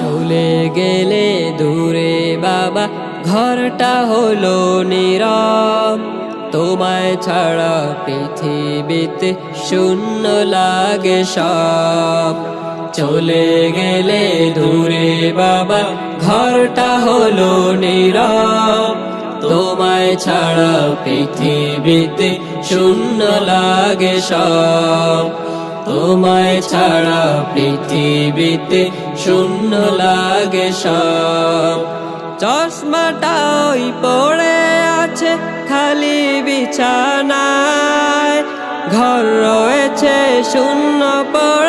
চলে গেলে বাবা, ঘরটা হলো নীরব। তোমায় ছাড়া পৃথিবীতে শূন্য লাগে সব। চলে গেলে দূরে বাবা ঘরটা হলো নীরব, তোমায় ছাড়া পৃথিবীতে শূন্য লাগে সব। তোমায় ছাড়া পৃথিবীতে শূন্য লাগে সব। চশমাটা ওই পড়ে আছে খালি বিছানায়। ঘর রয়েছে শূন্য পড়ে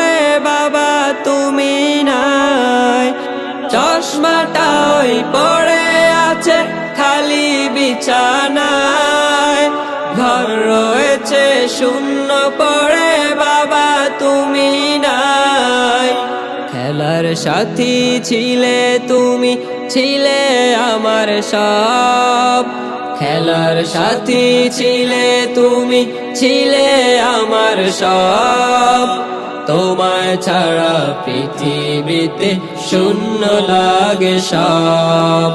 চশমাটা ওই পড়ে আছে খালি বিছানায়। ঘর রয়েছে, শূন্য পড়ে, বাবা তুমি নাই। খেলার সাথী ছিলে তুমি, ছিলে আমার সব। খেলার সাথী ছিলে তুমি, ছিলে আমার সব। তোমায় ছাড়া পৃথিবীতে শূন্য লাগে সব।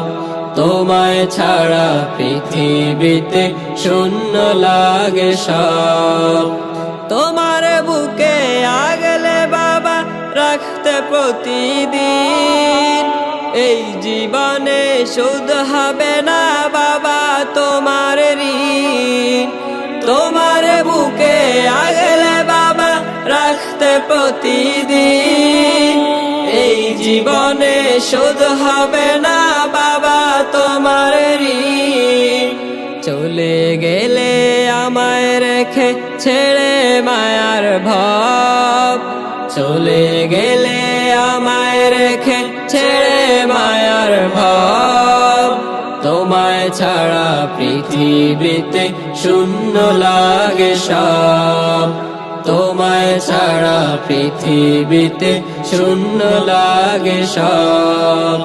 তোমায় ছাড়া পৃথিবীতে শূন্য লাগে সব। তোমার বুকে আগলে বাবা রাখতে প্রতিদিন এই জীবনে শুধ হবে না বাবা, তোমার ঋণ। তোমার বুকে আগলে বাবা রাখতে প্রতিদিন। এই জীবনে শুধ হবে না বাবা, তোমার ঋণ। চলে গেলে আমায় রেখে ছেড়ে মায়ার ভাব। চলে গেলে আমায় রেখে ছেড়ে ছাড়া পৃথিবীতে শূন্য লাগে সব। তোমায় ছাড়া পৃথিবীতে শূন্য লাগে সব।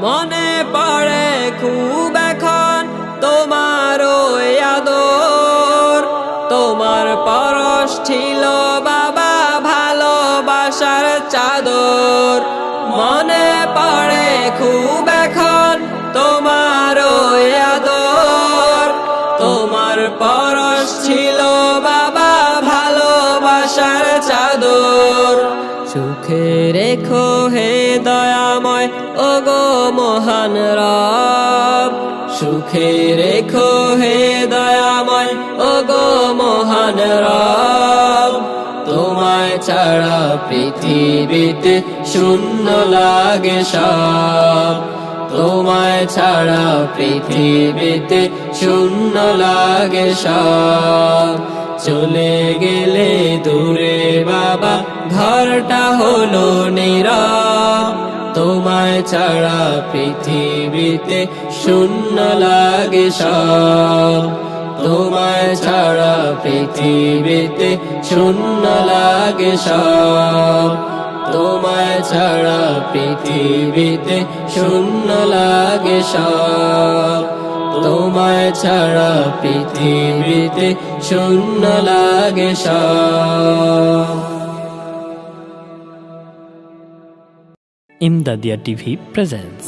মনে পড়ে খুব এখন তোমার আদর। তোমার পরশ ছিল বাবা ভালোবাসার চাদর। মনে পড়ে খুব এখন চাদর। সুখে রেখো হে দয়াময় ও গো মহান রব। সুখে রেখো হে দয়াময় ও গো মহান রব। তোমায় ছাড়া পৃথিবীতে শূন্য লাগে সব। তোমায় ছাড়া পৃথিবীতে শূন্য লাগে সব। চলে গেলে দূরে বাবা, ঘরটা হলো নীরব। তোমায় ছাড়া পৃথিবীতে শূন্য লাগে সব। তোমায় ছাড়া পৃথিবীতে শূন্য লাগে সব। তোমায় ছাড়া পৃথিবীতে শূন্য লাগে সব। তোমায় ছাড়া পৃথিবীতে শূন্য লাগে ইমদাদিয়া টিভি প্রেজেন্টস।